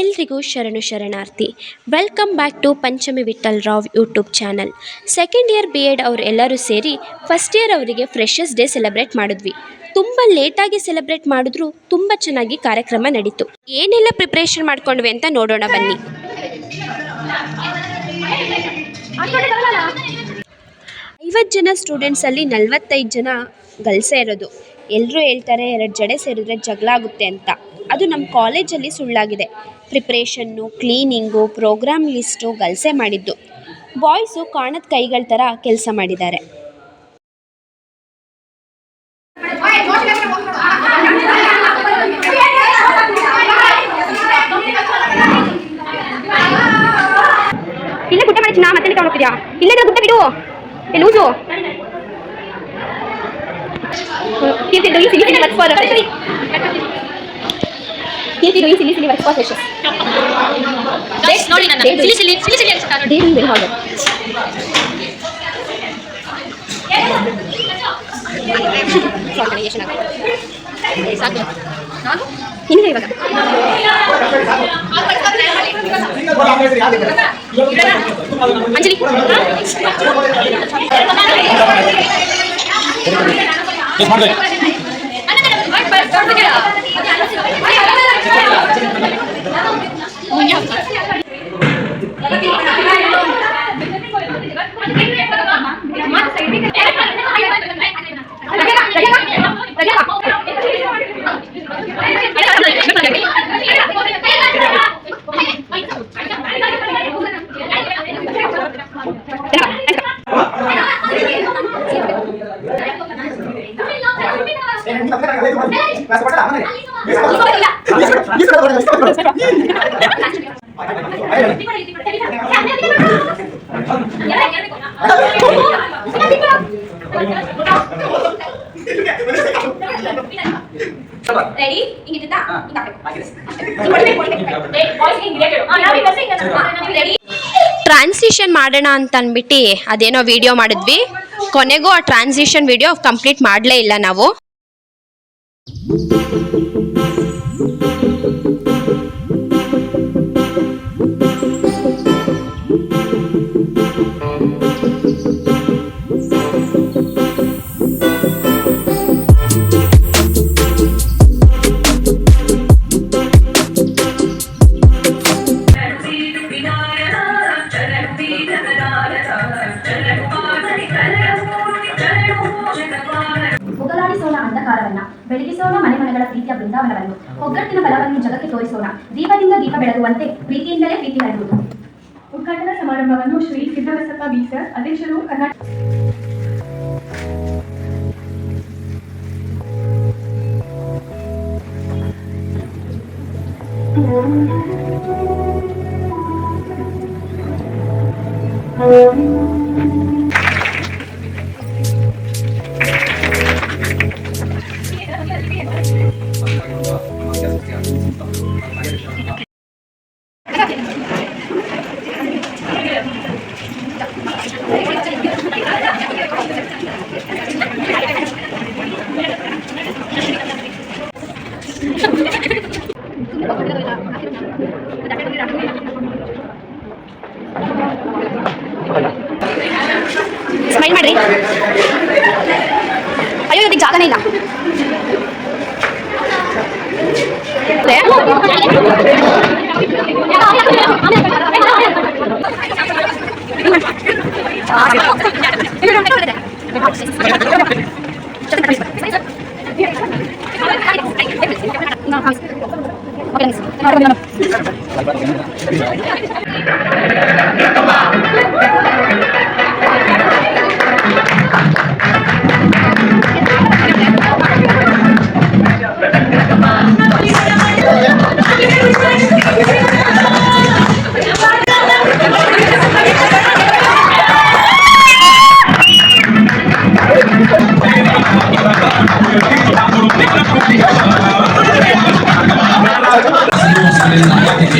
ಎಲ್ರಿಗೂ ಶರಣು ಶರಣಾರ್ಥಿ. Welcome back to Panchami Vittal Rao YouTube channel second year B Ed ಅವರೆಲ್ಲರೂ ಸೇರಿ ಫಸ್ಟ್ ಇಯರ್ ಅವರಿಗೆ ಫ್ರೆಶರ್ಸ್ ಡೇ ಸೆಲೆಬ್ರೇಟ್ ಮಾಡಿದ್ವಿ. ತುಂಬ ಲೇಟಾಗಿ ಸೆಲೆಬ್ರೇಟ್ ಮಾಡಿದ್ರು, ತುಂಬ ಚೆನ್ನಾಗಿ ಕಾರ್ಯಕ್ರಮ ನಡೀತು. ಏನೆಲ್ಲ ಪ್ರಿಪ್ರೇಷನ್ ಮಾಡ್ಕೊಂಡ್ವಿ ಅಂತ ನೋಡೋಣ ಬನ್ನಿ. ಐವತ್ತು ಜನ ಸ್ಟೂಡೆಂಟ್ಸಲ್ಲಿ ನಲವತ್ತೈದು ಜನ ಗಲ್ಸೇ ಇರೋದು. ಎಲ್ಲರೂ ಹೇಳ್ತಾರೆ ಎರಡು ಜಡೆ ಸೇರಿದ್ರೆ ಜಗಳ ಆಗುತ್ತೆ ಅಂತ. ಅದು ನಮ್ಮ ಕಾಲೇಜಲ್ಲಿ ಸುಳ್ಳಾಗಿದೆ. ಪ್ರಿಪ್ರೇಷನ್ನು, ಕ್ಲೀನಿಂಗು, ಪ್ರೋಗ್ರಾಮ್ ಲಿಸ್ಟು ಗಲ್ಸೆ ಮಾಡಿದ್ದು. ಬಾಯ್ಸು ಕಾಣದ ಕೈಗಳ ಥರ ಕೆಲಸ ಮಾಡಿದ್ದಾರೆ. ಇಲ್ಲೇ ಗುಡ್ಡೆ ಮಾಡಿ ಚಿನ್ನ, ಮತ್ತೆ ಹೋಗ್ತಿದ್ಯಾ? ಇಲ್ಲೇ ಗುಡ್ಡೆ ಬಿಡು. ಏ loose Keerthi doing silly silly work for Keerthi doing silly silly work for freshers Guys, ನೋಡಿ ನನ್ನ ಸಿಲಿ ಸಿಲಿ ಸಿಲಿ ಸಿಲಿ ಅನ್ಸುತ್ತಾ ನೋಡಿ ಡೇರಿಂಗ್ ವಿಲ್ ಹಾಗೆ ಸಾಕು ನನಗೆ ಎಷ್ಟು ಸಾಕು ನಾನು ನಿನಗೆ ಇವಾಗ ಅಂಜಲಿ ಮಾಡ್ಬೇಕು ರೆಡಿ ಟ್ರಾನ್ಸಿಷನ್ ಮಾಡೋಣ ಅಂತ ಅಂದ್ಬಿಟ್ಟು ಅದೇನೋ ವಿಡಿಯೋ ಮಾಡಿದ್ವಿ. ಕೊನೆಗೂ ಆ ಟ್ರಾನ್ಸಿಷನ್ ವಿಡಿಯೋ ಕಂಪ್ಲೀಟ್ ಮಾಡಲೇ ಇಲ್ಲ ನಾವು. Música ಮನೆಗಳ ಪ್ರೀತಿಯ ಬೃಂದಾವನವನ್ನು. ಒಗ್ಗಟ್ಟಿನ ಬಲವನ್ನು ಜಗಕ್ಕೆ ತೋರಿಸೋಣ. ದೀಪದಿಂದ ದೀಪ ಬೆಳಗುವಂತೆ ಪ್ರೀತಿಯಿಂದಲೇ ಪ್ರೀತಿ ಹರಡುವುದು. ಉದ್ಘಾಟನಾ ಸಮಾರಂಭವನ್ನು ಶ್ರೀ ಸಿದ್ದಬಸಪ್ಪ ಬಿ ಸರ್ ಅಧ್ಯಕ್ಷರು ಕರ್ನಾಟಕ ಸ್ಮೈಲ್ ಮಾಡ್ರಿ ಅಯ್ಯೋ ಇದಕ್ಕೆ ಜಾಗನೇ ಇಲ್ಲ Okay lang. Ito?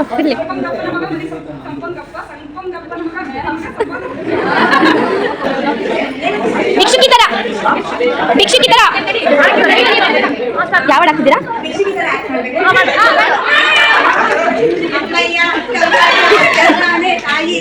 ಪನಿಷ್ಮೆಂಟ್ ಇದೆ ಇಟ್ಕೋ ಇರ್ಲಿ. ಭಿಕ್ಷುಕಿ ತರ ಭಿಕ್ಷುಕಿ ತರ ಯಾವ ಹಾಕ್ತಿದ್ದೀರಾ ತಾಯಿ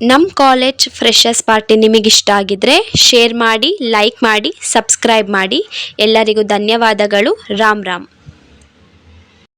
ನಮ್ಮ ಕಾಲೇಜ್ ಫ್ರೆಶರ್ಸ್ ಪಾರ್ಟಿ ನಿಮಗಿಷ್ಟ ಆಗಿದ್ರೆ ಶೇರ್ ಮಾಡಿ, ಲೈಕ್ ಮಾಡಿ, ಸಬ್ಸ್ಕ್ರೈಬ್ ಮಾಡಿ. ಎಲ್ಲರಿಗೂ ಧನ್ಯವಾದಗಳು. ರಾಮ್ ರಾಮ್.